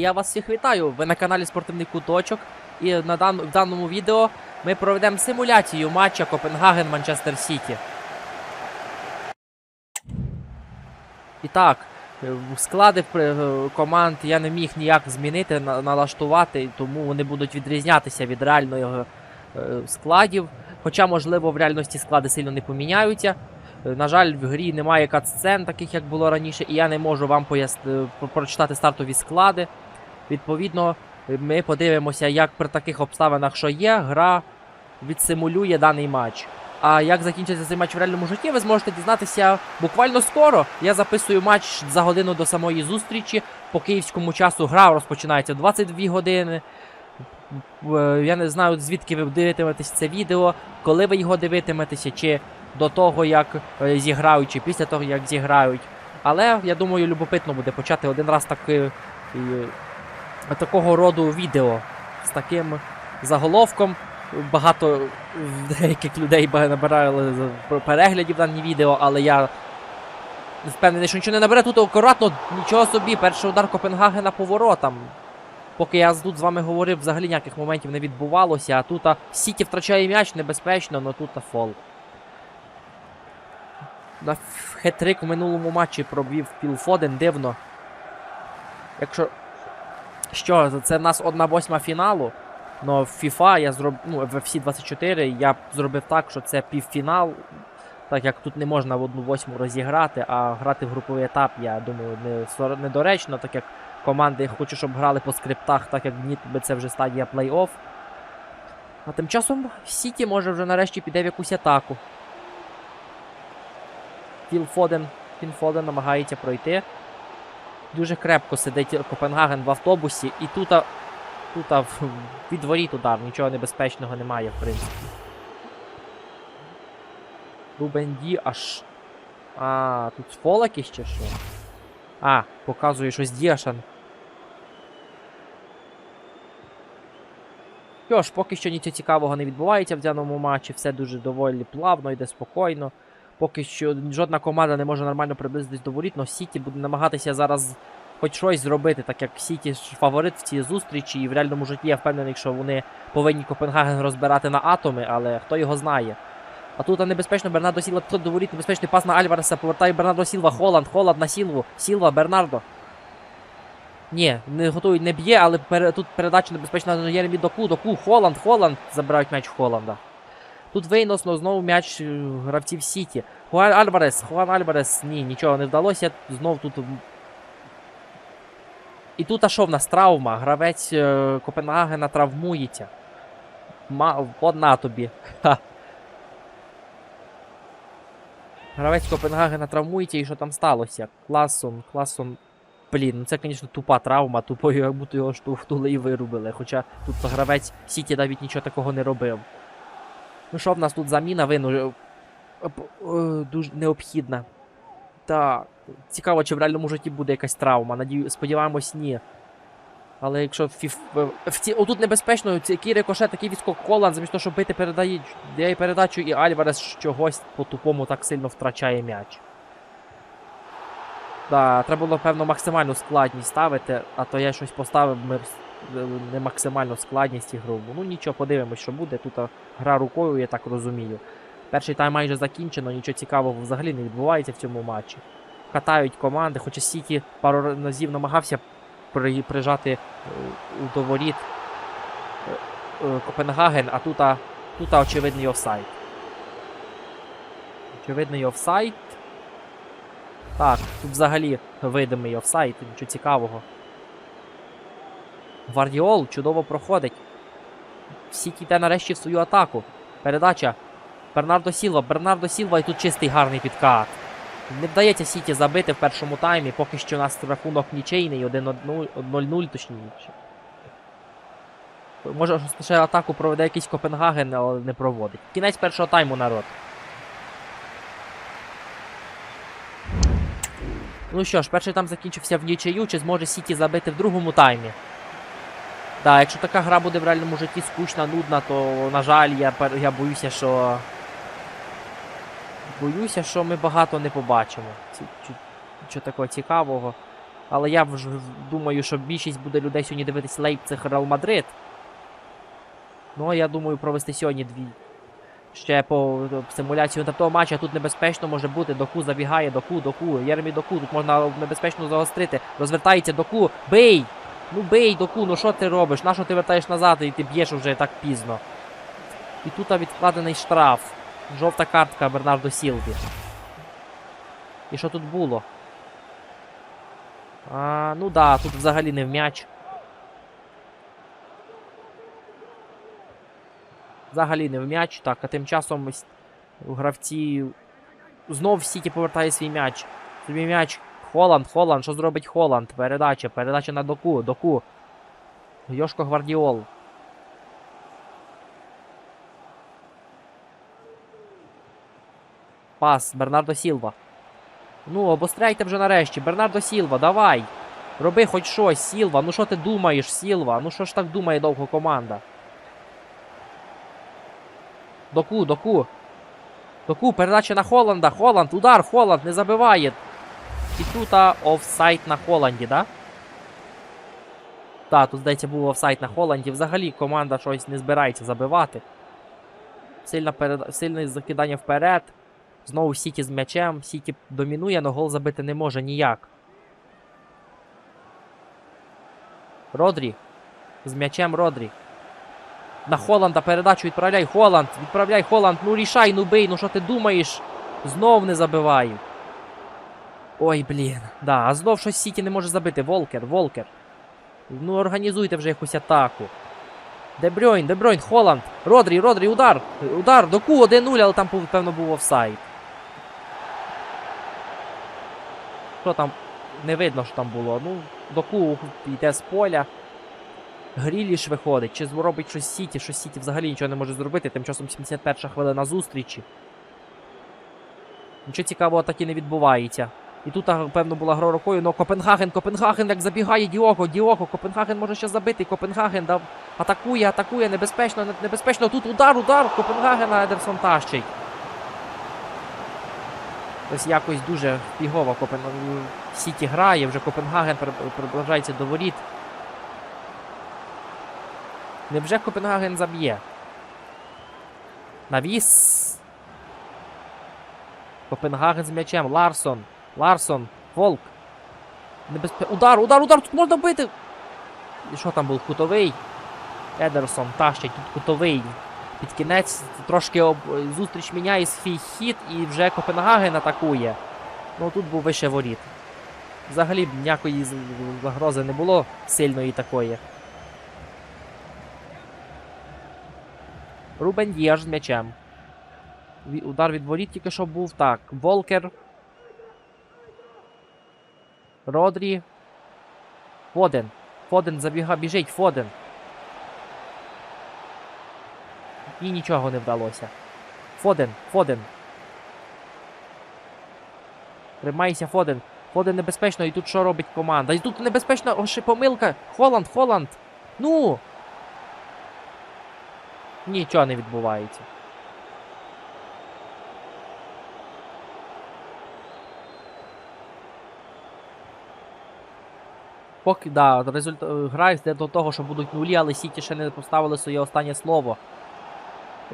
І я вас всіх вітаю. Ви на каналі Спортивний Куточок. І на дан... в даному відео ми проведемо симуляцію матча Копенгаген-Манчестер Сіті. І так, склади е, команд я не міг ніяк змінити, налаштувати, тому вони будуть відрізнятися від реальної е, складів. Хоча, можливо, в реальності склади сильно не поміняються. На жаль, в грі немає катсцен, таких як було раніше, і я не можу вам пояс- е, прочитати стартові склади. Відповідно, ми подивимося, як при таких обставинах, що є, гра відсимулює даний матч. А як закінчиться цей матч в реальному житті, ви зможете дізнатися буквально скоро. Я записую матч за годину до самої зустрічі. По київському часу гра розпочинається 22 години. Е, Я не знаю, звідки ви дивитиметесь це відео, коли ви його дивитиметеся, чи до того, як е, зіграють, чи після того, як зіграють. Але я думаю, любопитно буде почати один раз таки, е, такого роду відео з таким заголовком. Багато деяких людей набирали переглядів дані відео, але я впевнений, що нічого не набере. Тут акуратно, нічого собі, перший удар Копенгагена по воротам. Поки я тут з вами говорив, взагалі ніяких моментів не відбувалося, а тут Сіті втрачає м'яч небезпечно, але тут фол. На хет-трик в минулому матчі пробів Філ Фоден, дивно. Якщо. Що, це в нас 1-8 фіналу. Но в FIFA я зроб... ну, в FC 24 я зробив так, що це півфінал. Так як тут не можна в одну восьму розіграти, а грати в груповий етап, я думаю, не недоречно, так як команди хочу, щоб грали по скриптах, так як ні, це вже стадія плей-офф. А тим часом Сіті може вже нарешті піде в якусь атаку. Філ Фоден, Фін Фоден намагається пройти. Дуже крепко сидить Копенгаген в автобусі, і тут, тут від воріт удар, нічого небезпечного немає, в принципі. Рубен Ді аж. А, тут фол якийсь чи що? А, показує щось Діашан. Що ж, поки що нічого цікавого не відбувається в даному матчі, все дуже доволі плавно, йде спокійно. Поки що жодна команда не може нормально приблизитись до воріт, але Сіті буде намагатися зараз хоч щось зробити, так як Сіті фаворит в цій зустрічі, і в реальному житті я впевнений, що вони повинні Копенгаген розбирати на атоми, але хто його знає. А тут небезпечно Бернардо Сілва тут до воріт, небезпечний пас на Альвареса, повертає Бернардо Сілва, Холланд, Холланд на Сілву, Сілва, Бернардо. Ні, не готують, не б'є, але тут передача небезпечна на Єремі Доку, Доку, Холланд, Холланд, забирають м'яч Холланда. Тут виносно знову м'яч е, гравців Сіті. Хуан Альварес, Хуан Альварес, ні, нічого не вдалося. Знов тут. І тут а що в нас травма? Гравець е, Копенгагена травмується. Ма... Одна тобі. Ха. Гравець Копенгагена травмується і що там сталося? Класон, класон. Блін, ну це, звісно, тупа травма, тупою, як будто його штовхнули і вирубили. Хоча тут гравець Сіті навіть нічого такого не робив. Ну що в нас тут заміна вину е, е, дуже необхідна. Так. Цікаво, чи в реальному житті буде якась травма. Надію, сподіваємось, ні. Але якщо фіф... ці... отут небезпечно, який рикошет, такий відскок Холланд, замість того, щоб бити передає... дає передачу, і Альварес чогось по-тупому так сильно втрачає м'яч. Да, треба було, певно, максимальну складність ставити, а то я щось поставив ми не максимальну складність ігрову. Ну нічого, подивимось, що буде. Тут гра рукою, я так розумію. Перший тайм майже закінчено, нічого цікавого взагалі не відбувається в цьому матчі. Катають команди, хоча Сіті пару разів намагався при, прижати е, до воріт е, е, Копенгаген, а тут, тут очевидний офсайд. Очевидний офсайд. Так, тут взагалі видимий офсайд, нічого цікавого. Гвардіол чудово проходить. Сіті йде нарешті в свою атаку. Передача. Бернардо Сілва, Бернардо Сілва і тут чистий гарний підкат. Не вдається Сіті забити в першому таймі, поки що у нас рахунок нічийний, 1-0, 0-0 точніше. Може, ще атаку проведе якийсь Копенгаген, але не проводить. Кінець першого тайму, народ. Ну що ж, перший тайм закінчився в нічию, чи зможе Сіті забити в другому таймі? Так, якщо така гра буде в реальному житті скучна, нудна, то, на жаль, я, я боюся, що. Боюся, що ми багато не побачимо. Нічого такого цікавого. Але я вже думаю, що більшість буде людей сьогодні дивитись Лейпциг Реал Мадрид. Ну, я думаю, провести сьогодні дві. Ще по е, симуляцію того матча тут небезпечно може бути. Доку забігає, доку, доку. Єремі доку. Тут можна небезпечно загострити. Розвертається доку. Бий! Ну бий, доку, ну що ти робиш? Нащо ти вертаєш назад і ти б'єш вже так пізно? І тут відкладений штраф. Жовта картка Бернардо Сілві. І що тут було? А, ну да, тут взагалі не в м'яч. Взагалі не в м'яч. Так, а тим часом гравці. Знов Сіті повертає свій м'яч. Свій м'яч. Холланд, Холланд, що зробить Холланд? Передача, передача на доку, доку. Йошко Гвардіол. Пас, Бернардо Сілва. Ну, обостряйте вже нарешті. Бернардо Сілва, давай. Роби хоч щось, Сілва. Ну що ти думаєш, Сілва? Ну що ж так думає довго команда? Доку, доку. Доку, передача на Холланда. Холланд, удар, Холланд не забиває. І тут офсайт на Холланді, да? Так, тут, здається, був офсайт на Холланді. Взагалі команда щось не збирається забивати. Сильна перед... Сильне закидання вперед. Знову Сіті з м'ячем. Сіті домінує, але гол забити не може ніяк. Родрі. З м'ячем Родрі. На Холланда передачу відправляй. Холланд. Відправляй Холланд. Ну рішай, ну бий, ну що ти думаєш? Знов не забиваю. Ой, блін. Да, а знов щось Сіті не може забити. Волкер, Волкер. Ну організуйте вже якусь атаку. Дебройн, Дебройн, Холланд. Родрі, Родрі, удар. Удар, доку 1-0, але там, певно, був офсайд. Що там? Не видно, що там було. Ну, доку йде з поля. Гріліш виходить. Чи зробить щось Сіті, що Сіті взагалі нічого не може зробити. Тим часом 71 хвилина зустрічі. Нічого цікавого так і не відбувається. І тут, певно, була гра рукою, але Копенгаген, Копенгаген як забігає Діого, Діого, Копенгаген може ще забити. Копенгаген дав, атакує, атакує, небезпечно, небезпечно. Тут удар, удар, Копенгагена Едерсон тащить. Ось якось дуже фігово Копен... Сіті грає, вже Копенгаген приближається до воріт. Невже Копенгаген заб'є? Навіс. Копенгаген з м'ячем. Ларсон. Ларсон. Волк. Небезпе... Удар, удар, удар! Тут можна бити! І що там був? Кутовий? Едерсон тащить, тут кутовий. Під кінець трошки об... зустріч міняє свій хід і вже Копенгаген атакує. Ну тут був вище воріт. Взагалі ніякої загрози не було сильної такої. Рубен Дієш з м'ячем. Удар від воріт тільки що був. Так. Волкер. Родрі. Фоден. Фоден забіга, біжить. Фоден. І нічого не вдалося. Фоден, Фоден. Тримайся, Фоден. Фоден небезпечно, і тут що робить команда? І тут небезпечна о, помилка. Холланд, Холланд. Ну. Нічого не відбувається. Поки да, результ... е, гра йде до того, що будуть нулі, але Сіті ще не поставили своє останнє слово.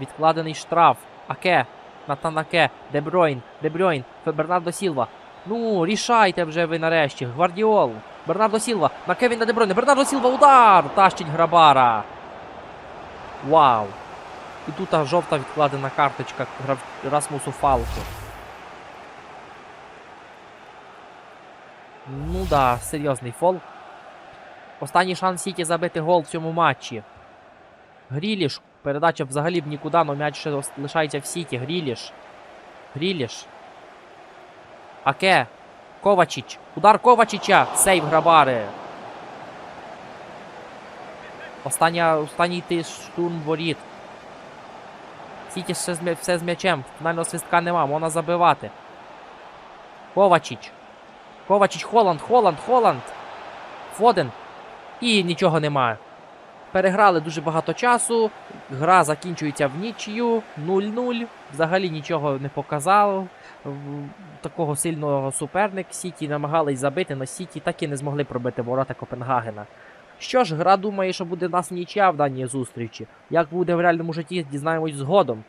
Відкладений штраф. Аке. Натан Аке. Дебройн. Дебройн. Бернардо Сілва. Ну, рішайте вже ви нарешті. Гвардіол. Бернардо Сілва. На Кевіна Дебройна. Бернардо Сілва. Удар! Тащить Грабара. Вау. І тут жовта відкладена карточка. Расмусу Фалку. Ну да, серйозний фол. Останній шанс Сіті забити гол в цьому матчі. Гріліш. Передача взагалі б нікуди, але м'яч ще лишається в Сіті. Гріліш. Гріліш. Аке. Ковачіч. Удар Ковачіча. Сейв Грабари. Остання, останній ти штурм воріт. Сіті ще з все з м'ячем. Фінального свистка нема, можна забивати. Ковачіч. Ковачіч, Холланд, Холланд, Холланд. Фоден. І нічого немає. Переграли дуже багато часу. Гра закінчується в нічию 0-0. Взагалі нічого не показав. Такого сильного суперник Сіті намагались забити, але Сіті так і не змогли пробити ворота Копенгагена. Що ж, гра думає, що буде в нас нічия в даній зустрічі. Як буде в реальному житті, дізнаємось згодом.